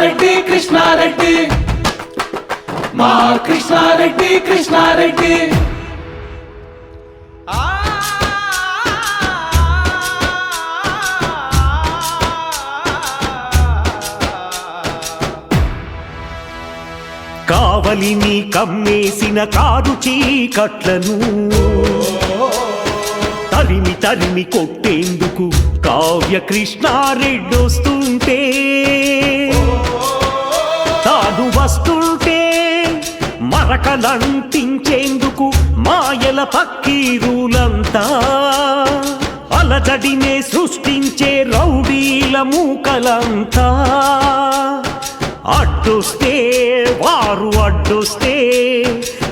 కృష్ణారెడ్డి కృష్ణారెడ్డి. మా కృష్ణారెడ్డి కృష్ణారెడ్డి. కావలిని కమ్మేసిన కారు చీకట్లను తరిమి తరిమి కొట్టేందుకు కావ్య కృష్ణారెడ్డొస్తుంటే కాదు వస్తుంటే మరకలంటించేందుకు మాయల పక్కీరులంతా అలజడినే సృష్టించే రౌడీల మూకలంతా. అడ్డుస్తే వారు అడ్డుస్తే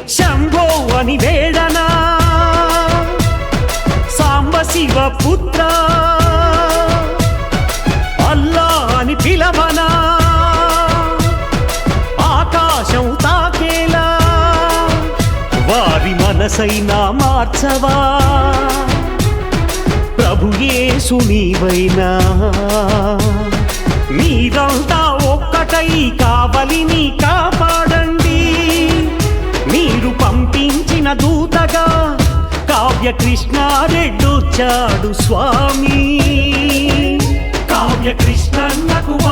శంభో అని వేడనా సాంబ శివ పుత్ర మనసైనా మార్చవా? ప్రభుయేసు నీవైనా? మీరంతా ఒక్కటై కావలిని కాపాడండి. మీరు పంపించిన దూతగా కావ్య కృష్ణారెడ్డొచ్చాడు స్వామి. కావ్య కృష్ణన్నకు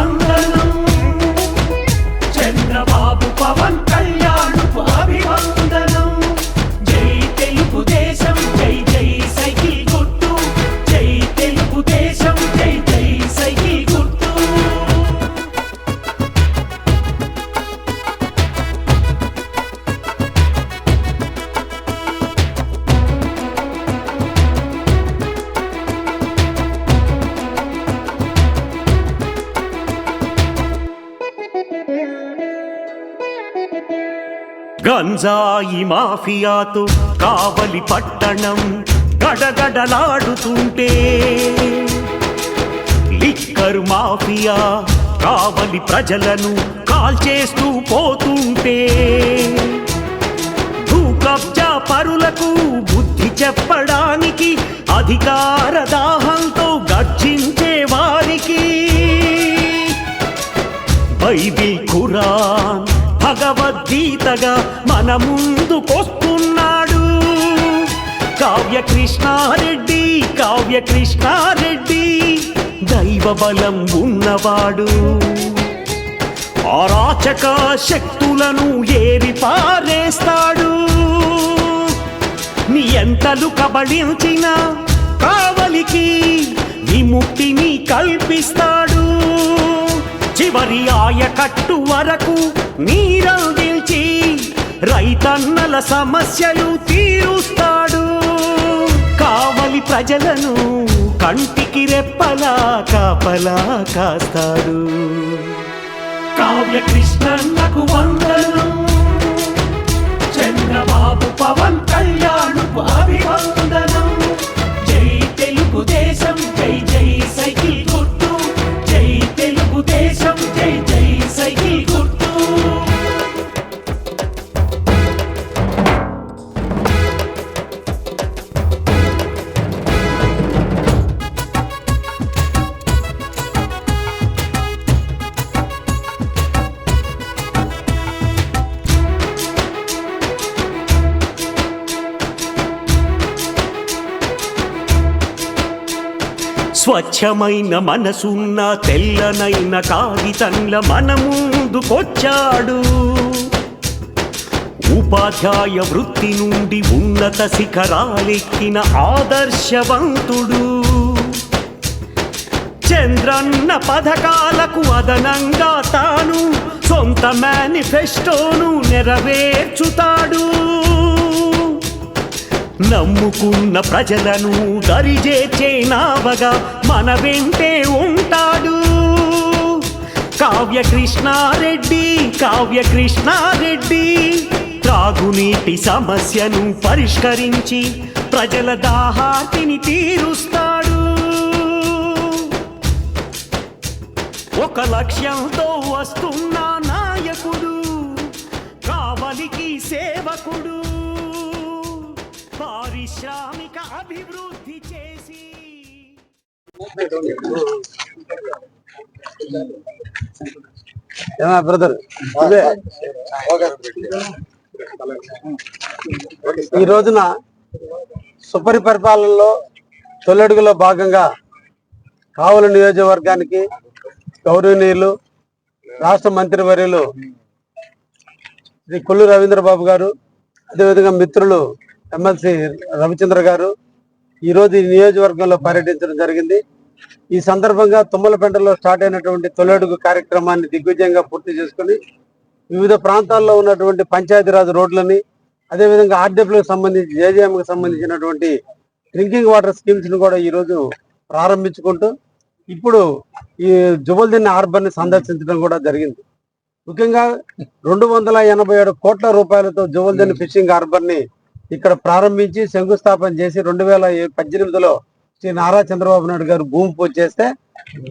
గంజాయి మాఫియాతో కావలి పట్టణం గడగడలాడుతుంటే లిక్కరు మాఫియా కావలి ప్రజలను కాల్చేస్తూ పోతుంటే భూ కబ్జా పరులకు బుద్ధి చెప్పడానికి అధికార దాహంతో గర్జించే వారికి బైబిల్ ఖురాన్ గీతగా మన ముందుకొస్తున్నాడు కావ్య కృష్ణారెడ్డి కావ్య కృష్ణారెడ్డి దైవ బలం ఉన్నవాడు. ఆరాచక శక్తులను ఏరి పారేస్తాడు. నీ ఎంతలు కబళించిన కావలికి విముక్తిని కల్పిస్తాడు. చివరి ఆయకట్టు వరకు నీరందించి రైతన్నల సమస్యలు తీరుస్తాడు. కావలి ప్రజలను కంటికి రెప్పలా కాపలా కాస్తాడు. కావ్య కృష్ణన్నకు వందనం చంద్రబాబు పవన్ కళ్యాణ్కు అభివందనం స్వచ్ఛమైన మనసున్న తెల్లనైన కాగితంల మన ముందుకొచ్చాడు ఉపాధ్యాయ వృత్తి నుండి ఉన్నత శిఖరాలెక్కిన ఆదర్శవంతుడు. చంద్రన్న పథకాలకు అదనంగా తాను సొంత మేనిఫెస్టోను నెరవేర్చుతాడు. నమ్ముకున్న ప్రజలను దరిజేచే నావగా మన వెంటే ఉంటాడు. కావ్య కృష్ణారెడ్డి కావ్య కృష్ణారెడ్డి త్రాగునీటి సమస్యను పరిష్కరించి ప్రజల దాహార్తిని తీరుస్తాడు. ఒక లక్ష్యంతో వస్తున్న నాయకుడు కావలికి సేవకుడు పారిశ్రామిక అభివృద్ధి చే ఏమా బ్రదర్ ఈ రోజున సుపరి పరిపాలనలో తొలడుగులో భాగంగా కావుల నియోజకవర్గానికి గౌరవనీయులు రాష్ట్ర మంత్రివర్యులు శ్రీ కొల్లు రవీంద్రబాబు గారు అదేవిధంగా మిత్రులు ఎమ్మెల్సీ రవిచంద్ర గారు ఈరోజు ఈ నియోజకవర్గంలో పర్యటించడం జరిగింది. ఈ సందర్భంగా తుమ్మలపెంటలో స్టార్ట్ అయినటువంటి తొలడుగు కార్యక్రమాన్ని దిగ్విజయంగా పూర్తి చేసుకుని వివిధ ప్రాంతాల్లో ఉన్నటువంటి పంచాయతీరాజ్ రోడ్లని అదేవిధంగా ఆర్డబ్ల్యూకి సంబంధించి జేజేఎంకి సంబంధించినటువంటి డ్రింకింగ్ వాటర్ స్కీమ్స్ను కూడా ఈరోజు ప్రారంభించుకుంటూ ఇప్పుడు ఈ జుబల్దిన్ హార్బర్ని సందర్శించడం కూడా జరిగింది. ముఖ్యంగా రెండు వందల ఎనభై ఏడు కోట్ల రూపాయలతో జువల్దిన్ ఫిషింగ్ హార్బర్ని ఇక్కడ ప్రారంభించి శంకుస్థాపన చేసి రెండు వేల పద్దెనిమిదిలో శ్రీ నారా చంద్రబాబు నాయుడు గారు భూమి పూజ చేస్తే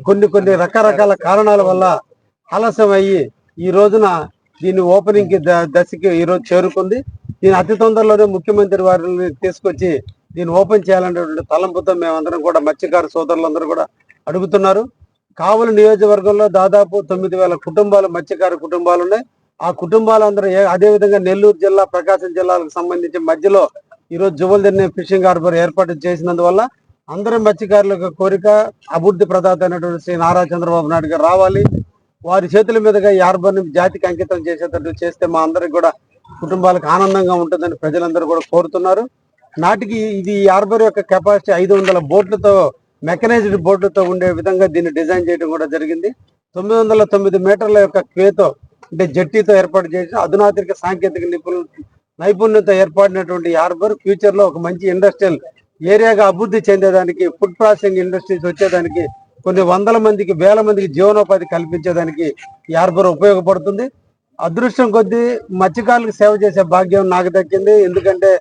కొన్ని కొన్ని రకరకాల కారణాల వల్ల ఆలస్యం అయ్యి ఈ రోజున దీన్ని ఓపెనింగ్కి ద- దశకి ఈరోజు చేరుకుంది. దీని అతి తొందరలోనే ముఖ్యమంత్రి వారిని తీసుకొచ్చి దీన్ని ఓపెన్ చేయాలనేటువంటి తలంపుతో మేమందరం కూడా మత్స్యకార సోదరులందరూ కూడా అడుగుతున్నారు. కావలి నియోజకవర్గంలో దాదాపు తొమ్మిది వేల కుటుంబాలు మత్స్యకార కుటుంబాలు ఉన్నాయి. ఆ కుటుంబాలందరూ అదేవిధంగా అదే విధంగా నెల్లూరు జిల్లా ప్రకాశం జిల్లాలకు సంబంధించి మధ్యలో ఈరోజు జువల్దిన్ని ఫిషింగ్ హార్బర్ ఏర్పాటు చేసినందువల్ల అందరం మత్స్యకారులకు కోరిక అభివృద్ధి ప్రదాత అయినటువంటి శ్రీ నారా చంద్రబాబు నాయుడు గారు రావాలి. వారి చేతుల మీదుగా ఈ హార్బర్ని జాతికి అంకితం చేసేటట్టు చేస్తే మా అందరికి కూడా కుటుంబాలకు ఆనందంగా ఉంటుందని ప్రజలందరూ కూడా కోరుతున్నారు. నాటికి ఇది ఈ హార్బర్ యొక్క కెపాసిటీ ఐదు వందల బోట్లతో మెకనైజ్డ్ బోట్లతో ఉండే విధంగా దీన్ని డిజైన్ చేయడం కూడా జరిగింది. తొమ్మిది వందల తొమ్మిది మీటర్ల యొక్క క్వేతో అంటే జట్టీతో ఏర్పాటు చేసిన అధునాతిక సాంకేతిక నిపుణులు నైపుణ్యత ఏర్పడినటువంటి హార్బర్ ఫ్యూచర్లో ఒక మంచి ఇండస్ట్రియల్ ఏరియాగా అభివృద్ధి చెందేదానికి ఫుడ్ ప్రాసెసింగ్ ఇండస్ట్రీస్ వచ్చేదానికి కొన్ని వందల మందికి వేల మందికి జీవనోపాధి కల్పించేదానికి ఈ హార్బర్ ఉపయోగపడుతుంది. అదృష్టం కొద్దీ మత్స్యకారులకు సేవ చేసే భాగ్యం నాకు దక్కింది. ఎందుకంటే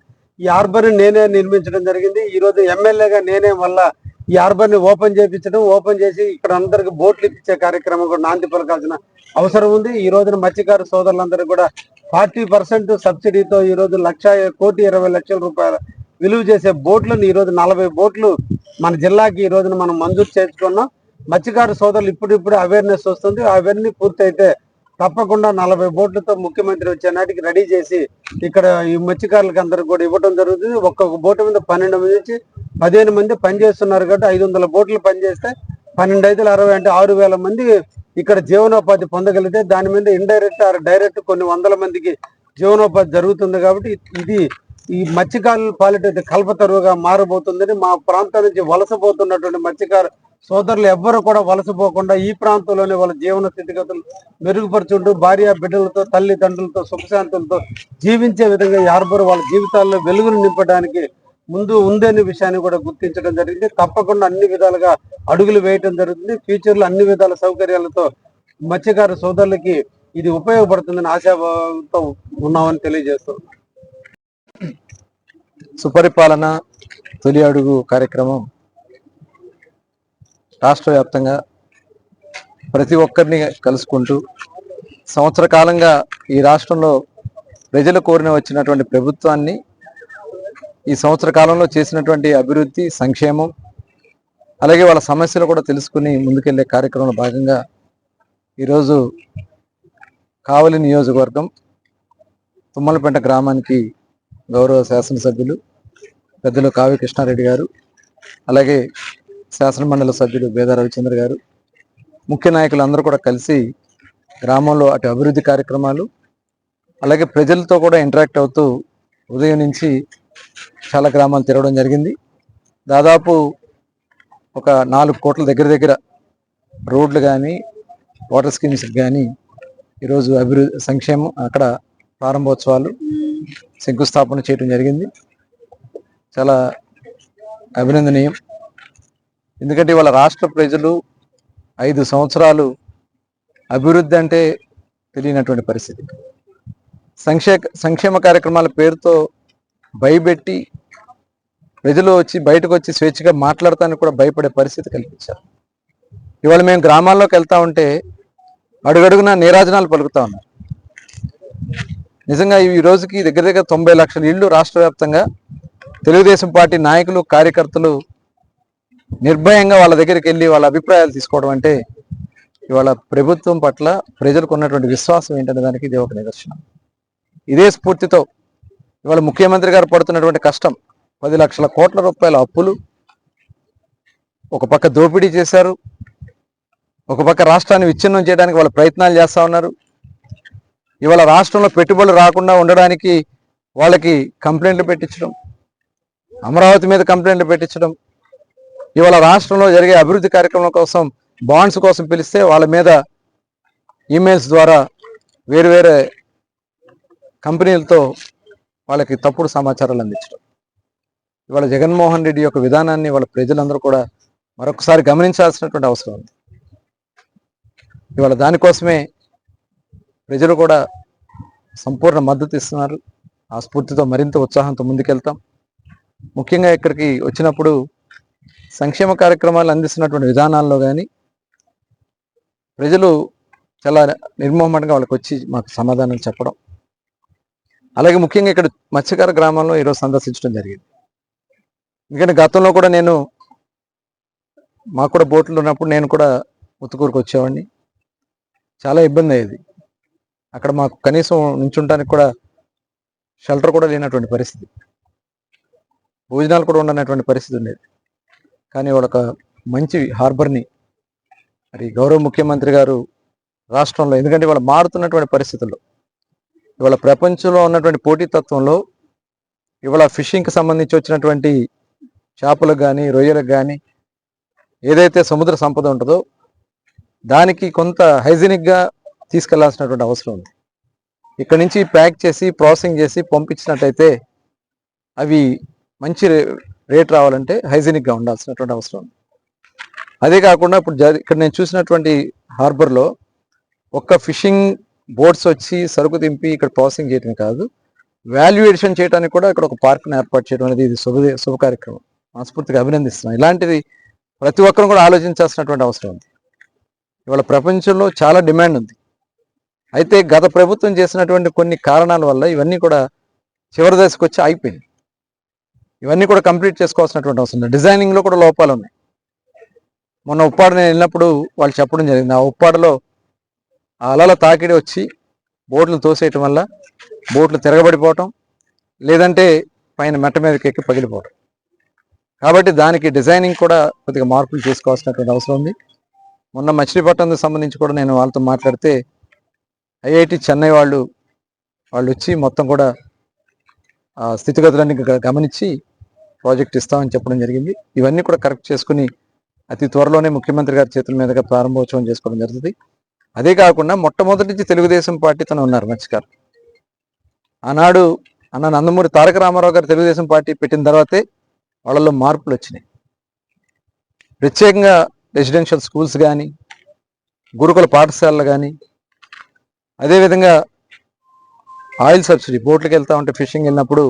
ఈ హార్బర్ నేనే నిర్మించడం జరిగింది. ఈరోజు ఎమ్మెల్యేగా నేనే మళ్ళా ఈ హార్బర్ని ఓపెన్ చేయించడం ఓపెన్ చేసి ఇక్కడ అందరికి బోట్లు ఇప్పించే కార్యక్రమం కూడా నాంది పలకాల్సిన అవసరం ఉంది. ఈ రోజున మత్స్యకార సోదరులందరూ కూడా ఫార్టీ పర్సెంట్ సబ్సిడీతో ఈ రోజు లక్ష కోటి ఇరవై లక్షల రూపాయల విలువ చేసే బోట్లను ఈ రోజు నలభై బోట్లు మన జిల్లాకి ఈ రోజున మనం మంజూరు చేసుకున్నాం మత్స్యకారు సోదరులు ఇప్పుడిప్పుడు అవేర్నెస్ వస్తుంది. అవన్నీ పూర్తయితే తప్పకుండా నలభై బోట్లతో ముఖ్యమంత్రి వచ్చే నాటికి రెడీ చేసి ఇక్కడ ఈ మత్స్యకారులకు అందరికి కూడా ఇవ్వడం జరుగుతుంది. ఒక్కొక్క బోటు మీద పన్నెండు మంది నుంచి పదిహేను మంది పనిచేస్తున్నారు కాబట్టి ఐదు వందల బోట్లు పనిచేస్తే పన్నెండు ఐదుల అరవై అంటే ఆరు వేల మంది ఇక్కడ జీవనోపాధి పొందగలిగితే దాని మీద ఇండైరెక్ట్ ఆర్ డైరెక్ట్ కొన్ని వందల మందికి జీవనోపాధి జరుగుతుంది కాబట్టి ఇది ఈ మత్స్యకారుల పాలిట కల్పతరువుగా మారబోతుందని మా ప్రాంతం నుంచి వలసపోతున్నటువంటి మత్స్యకారు సోదరులు ఎవ్వరు కూడా వలసపోకుండా ఈ ప్రాంతంలోనే వాళ్ళ జీవన స్థితిగతులు మెరుగుపరుచుంటూ భార్య బిడ్డలతో తల్లిదండ్రులతో సుఖశాంతులతో జీవించే విధంగా ఈ హార్బర్ వాళ్ళ జీవితాల్లో వెలుగును నింపడానికి ముందు ఉందనే విషయాన్ని కూడా గుర్తించడం జరిగింది. తప్పకుండా అన్ని విధాలుగా అడుగులు వేయటం జరుగుతుంది. ఫ్యూచర్లో అన్ని విధాల సౌకర్యాలతో మత్స్యకారు సోదరులకి ఇది ఉపయోగపడుతుందని ఆశాభావంతో ఉన్నామని తెలియజేస్తున్నాం సుపరిపాలన తొలి అడుగు కార్యక్రమం రాష్ట్ర వ్యాప్తంగా ప్రతి ఒక్కరిని కలుసుకుంటూ సంవత్సర కాలంగా ఈ రాష్ట్రంలో ప్రజలు కోరిన వచ్చినటువంటి ప్రభుత్వాన్ని ఈ సంవత్సర కాలంలో చేసినటువంటి అభివృద్ధి సంక్షేమం అలాగే వాళ్ళ సమస్యలు కూడా తెలుసుకుని ముందుకెళ్ళే కార్యక్రమంలో భాగంగా ఈరోజు కావలి నియోజకవర్గం తుమ్మలపేట గ్రామానికి గౌరవ శాసనసభ్యులు పెద్దలు కావ్య కృష్ణారెడ్డి గారు అలాగే శాసనమండలి సభ్యులు బేద రవిచంద్ర గారు ముఖ్య నాయకులు అందరూ కూడా కలిసి గ్రామంలో అటు అభివృద్ధి కార్యక్రమాలు అలాగే ప్రజలతో కూడా ఇంటరాక్ట్ అవుతూ ఉదయం నుంచి చాలా గ్రామాలు తిరగడం జరిగింది. దాదాపు ఒక నాలుగు కోట్ల దగ్గర దగ్గర రోడ్లు కానీ వాటర్ స్కీమ్స్ కానీ ఈరోజు అభివృద్ధి సంక్షేమం అక్కడ ప్రారంభోత్సవాలు శంకుస్థాపన చేయడం జరిగింది. చాలా అభినందనీయం. ఎందుకంటే ఇవాళ రాష్ట్ర ప్రజలు ఐదు సంవత్సరాలు అభివృద్ధి అంటే తెలియనటువంటి పరిస్థితి. సంక్షే సంక్షేమ కార్యక్రమాల పేరుతో భయపెట్టి ప్రజలు వచ్చి బయటకు వచ్చి స్వేచ్ఛగా మాట్లాడటానికి కూడా భయపడే పరిస్థితి కల్పించారు. ఇవాళ మేము గ్రామాల్లోకి వెళ్తా ఉంటే అడుగడుగున నీరాజనాలు పలుకుతా ఉన్నారు నిజంగా ఈ రోజుకి దగ్గర దగ్గర తొంభై లక్షల ఇళ్ళు రాష్ట్ర వ్యాప్తంగా తెలుగుదేశం పార్టీ నాయకులు కార్యకర్తలు నిర్భయంగా వాళ్ళ దగ్గరికి వెళ్ళి వాళ్ళ అభిప్రాయాలు తీసుకోవడం అంటే ఇవాళ ప్రభుత్వం పట్ల ప్రజలకు ఉన్నటువంటి విశ్వాసం ఏంటనే దానికి ఇది ఒక నిదర్శనం. ఇదే స్ఫూర్తితో ఇవాళ ముఖ్యమంత్రి గారు పడుతున్నటువంటి కష్టం. పది లక్షల కోట్ల రూపాయల అప్పులు ఒక పక్క దోపిడీ చేశారు. ఒక పక్క రాష్ట్రాన్ని విచ్ఛిన్నం చేయడానికి వాళ్ళ ప్రయత్నాలు చేస్తూ ఉన్నారు. ఇవాళ రాష్ట్రంలో పెట్టుబడులు రాకుండా ఉండడానికి వాళ్ళకి కంప్లైంట్లు పెట్టించడం అమరావతి మీద కంప్లైంట్లు పెట్టించడం ఇవాళ రాష్ట్రంలో జరిగే అభివృద్ధి కార్యక్రమం కోసం బాండ్స్ కోసం పిలిస్తే వాళ్ళ మీద ఈమెయిల్స్ ద్వారా వేరు వేరే కంపెనీలతో వాళ్ళకి తప్పుడు సమాచారాలు అందించడం. ఇవాళ జగన్మోహన్ రెడ్డి యొక్క విధానాన్ని వాళ్ళ ప్రజలందరూ కూడా మరొకసారి గమనించాల్సినటువంటి అవసరం ఉంది. ఇవాళ దానికోసమే ప్రజలు కూడా సంపూర్ణ మద్దతు ఇస్తున్నారు. ఆ స్ఫూర్తితో మరింత ఉత్సాహంతో ముందుకెళ్తాం. ముఖ్యంగా ఇక్కడికి వచ్చినప్పుడు సంక్షేమ కార్యక్రమాలు అందిస్తున్నటువంటి విధానాల్లో కానీ ప్రజలు చాలా నిర్మోహమాటంగా వాళ్ళకి వచ్చి మాకు సమాధానం చెప్పడం. అలాగే ముఖ్యంగా ఇక్కడ మత్స్యకార గ్రామంలో ఈరోజు సందర్శించడం జరిగింది. ఎందుకంటే గతంలో కూడా నేను మాకు కూడా బోట్లు ఉన్నప్పుడు నేను కూడా ఉత్తుకూరుకు వచ్చేవాడిని. చాలా ఇబ్బంది అయ్యేది. అక్కడ మాకు కనీసం నించుంటానికి కూడా షెల్టర్ కూడా లేనటువంటి పరిస్థితి. భోజనాలు కూడా ఉండనటువంటి పరిస్థితి ఉండేది. కానీ వాళ్ళొక మంచి హార్బర్ని మరి గౌరవ ముఖ్యమంత్రి గారు రాష్ట్రంలో ఎందుకంటే ఇవాళ మారుతున్నటువంటి పరిస్థితుల్లో ఇవాళ ప్రపంచంలో ఉన్నటువంటి పోటీతత్వంలో ఇవాళ ఫిషింగ్కి సంబంధించి వచ్చినటువంటి చేపలకు కానీ రొయ్యలకు కానీ ఏదైతే సముద్ర సంపద ఉంటుందో దానికి కొంత హైజీనిక్గా తీసుకెళ్ళాల్సినటువంటి అవసరం ఉంది. ఇక్కడ నుంచి ప్యాక్ చేసి ప్రాసెసింగ్ చేసి పంపించినట్టయితే అవి మంచి రే- రేట్ రావాలంటే హైజీనిక్గా ఉండాల్సినటువంటి అవసరం ఉంది. అదే కాకుండా ఇప్పుడు ఇక్కడ నేను చూసినటువంటి హార్బర్లో ఒక్క ఫిషింగ్ బోట్స్ వచ్చి సరుకు దింపి ఇక్కడ ప్రాసెసింగ్ చేయటమే కాదు. వాల్యుయేషన్ చేయడానికి కూడా ఇక్కడ ఒక పార్క్ని ఏర్పాటు చేయడం అనేది ఇది శుభ శుభ కార్యక్రమం. మనస్ఫూర్తిగా అభినందిస్తున్నాం. ఇలాంటిది ప్రతి ఒక్కరు కూడా ఆలోచించాల్సినటువంటి అవసరం ఉంది. ఇవాళ ప్రపంచంలో చాలా డిమాండ్ ఉంది. అయితే గత ప్రభుత్వం చేసినటువంటి కొన్ని కారణాల వల్ల ఇవన్నీ కూడా చివరి దశకు వచ్చి అయిపోయింది ఇవన్నీ కూడా కంప్లీట్ చేసుకోవాల్సినటువంటి అవసరం ఉంది డిజైనింగ్లో కూడా లోపాలు ఉన్నాయి. మొన్న ఉప్పాడ నేను వెళ్ళినప్పుడు వాళ్ళు చెప్పడం జరిగింది. ఆ ఉప్పాడలో ఆ అలల తాకిడి వచ్చి బోట్లు తోసేయటం వల్ల బోట్లు తిరగబడిపోవటం లేదంటే పైన మెట్ట మీదకి ఎక్కి పగిలిపోవటం. కాబట్టి దానికి డిజైనింగ్ కూడా కొద్దిగా మార్పులు చేసుకోవాల్సినటువంటి అవసరం ఉంది. మొన్న మచిలీపట్నంకి సంబంధించి కూడా నేను వాళ్ళతో మాట్లాడితే ఐఐటి చెన్నై వాళ్ళు వాళ్ళు వచ్చి మొత్తం కూడా ఆ స్థితిగతులన్నీ గ- గమనించి ప్రాజెక్ట్ ఇస్తామని చెప్పడం జరిగింది. ఇవన్నీ కూడా కరెక్ట్ చేసుకుని అతి త్వరలోనే ముఖ్యమంత్రి గారి చేతుల మీదుగా ప్రారంభోత్సవం చేసుకోవడం జరుగుతుంది. అదే కాకుండా మొట్టమొదటి నుంచి తెలుగుదేశం పార్టీ తను ఉన్నారు మత్స్యకారు. ఆనాడు అన్న నందమూరి తారక రామారావు గారు తెలుగుదేశం పార్టీ పెట్టిన తర్వాతే వాళ్ళలో మార్పులు వచ్చినాయి. ప్రత్యేకంగా రెసిడెన్షియల్ స్కూల్స్ కానీ గురుకుల పాఠశాలలు కానీ అదేవిధంగా ఆయిల్ సబ్సిడీ బోట్లకు వెళ్తా ఉంటే ఫిషింగ్ వెళ్ళినప్పుడు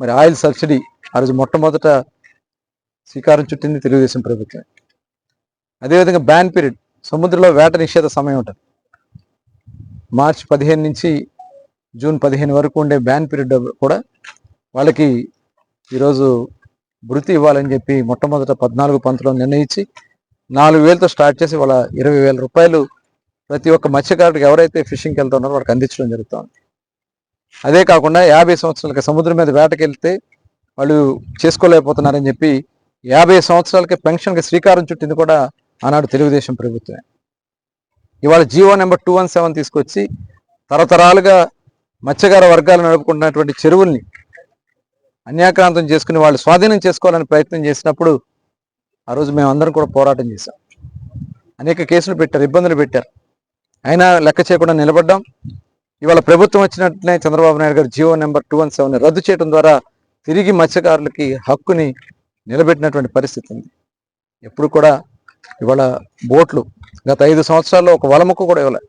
మరి ఆయిల్ సబ్సిడీ ఆ రోజు మొట్టమొదట శ్రీకారం చుట్టింది తెలుగుదేశం ప్రభుత్వం. అదేవిధంగా బ్యాన్ పీరియడ్ సముద్రంలో వేట నిషేధ సమయం ఉంటుంది. మార్చి పదిహేను నుంచి జూన్ పదిహేను వరకు ఉండే బ్యాన్ పీరియడ్ కూడా వాళ్ళకి ఈరోజు వృత్తి ఇవ్వాలని చెప్పి మొట్టమొదట పద్నాలుగు పంతులో నిర్ణయించి నాలుగు వేలతో స్టార్ట్ చేసి వాళ్ళ ఇరవై వేల రూపాయలు ప్రతి ఒక్క మత్స్యకారుడికి ఎవరైతే ఫిషింగ్కి వెళ్తున్నారో వాళ్ళకి అందించడం జరుగుతుంది. అదే కాకుండా యాభై సంవత్సరాలకి సముద్రం మీద వేటకి వెళ్తే వాళ్ళు చేసుకోలేకపోతున్నారని చెప్పి యాభై సంవత్సరాలకి పెన్షన్కి శ్రీకారం చుట్టింది కూడా ఆనాడు తెలుగుదేశం ప్రభుత్వమే. ఇవాళ GO number two one seven తీసుకొచ్చి తరతరాలుగా మత్స్యకార వర్గాలు నడుపుకుంటున్నటువంటి చెరువుల్ని అన్యాక్రాంతం చేసుకుని వాళ్ళు స్వాధీనం చేసుకోవాలని ప్రయత్నం చేసినప్పుడు ఆ రోజు మేము అందరం కూడా పోరాటం చేశాం. అనేక కేసులు పెట్టారు ఇబ్బందులు పెట్టారు. అయినా లెక్క చేయకుండా నిలబడ్డాం. ఇవాళ ప్రభుత్వం వచ్చినట్లే చంద్రబాబు నాయుడు గారు GO number two one seven రద్దు చేయడం ద్వారా తిరిగి మత్స్యకారులకి హక్కుని నిలబెట్టినటువంటి పరిస్థితి ఉంది. ఎప్పుడు కూడా ఇవాళ బోట్లు గత ఐదు సంవత్సరాల్లో ఒక వలముక్కు కూడా ఇవ్వలే.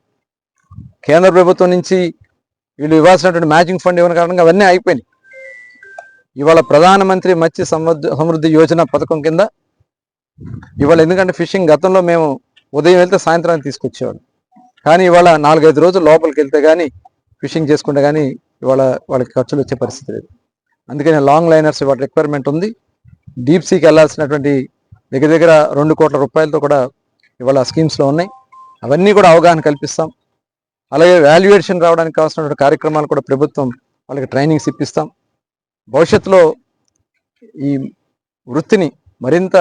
కేంద్ర ప్రభుత్వం నుంచి వీళ్ళు ఇవ్వాల్సినటువంటి మ్యాచింగ్ ఫండ్ ఇవ్వని కారణంగా అవన్నీ అయిపోయినాయి ఇవాళ ప్రధానమంత్రి మత్స్య సమృద్ధి సమృద్ధి యోజన పథకం కింద ఇవాళ ఎందుకంటే ఫిషింగ్ గతంలో మేము ఉదయం వెళ్తే సాయంత్రానికి తీసుకొచ్చేవాళ్ళం. కానీ ఇవాళ నాలుగైదు రోజులు లోపలికి వెళ్తే కానీ ఫిషింగ్ చేసుకుంటే కానీ ఇవాళ వాళ్ళకి ఖర్చులు వచ్చే పరిస్థితి లేదు. అందుకని లాంగ్ లైనర్స్ ఇవాళ రిక్వైర్మెంట్ ఉంది. డీప్ సీకి వెళ్ళాల్సినటువంటి దగ్గర దగ్గర రెండు కోట్ల రూపాయలతో కూడా ఇవాళ స్కీమ్స్లో ఉన్నాయి. అవన్నీ కూడా అవగాహన కల్పిస్తాం. అలాగే వాల్యుయేషన్ రావడానికి కావాల్సినటువంటి కార్యక్రమాలు కూడా ప్రభుత్వం వాళ్ళకి ట్రైనింగ్స్ ఇప్పిస్తాం. భవిష్యత్తులో ఈ వృత్తిని మరింత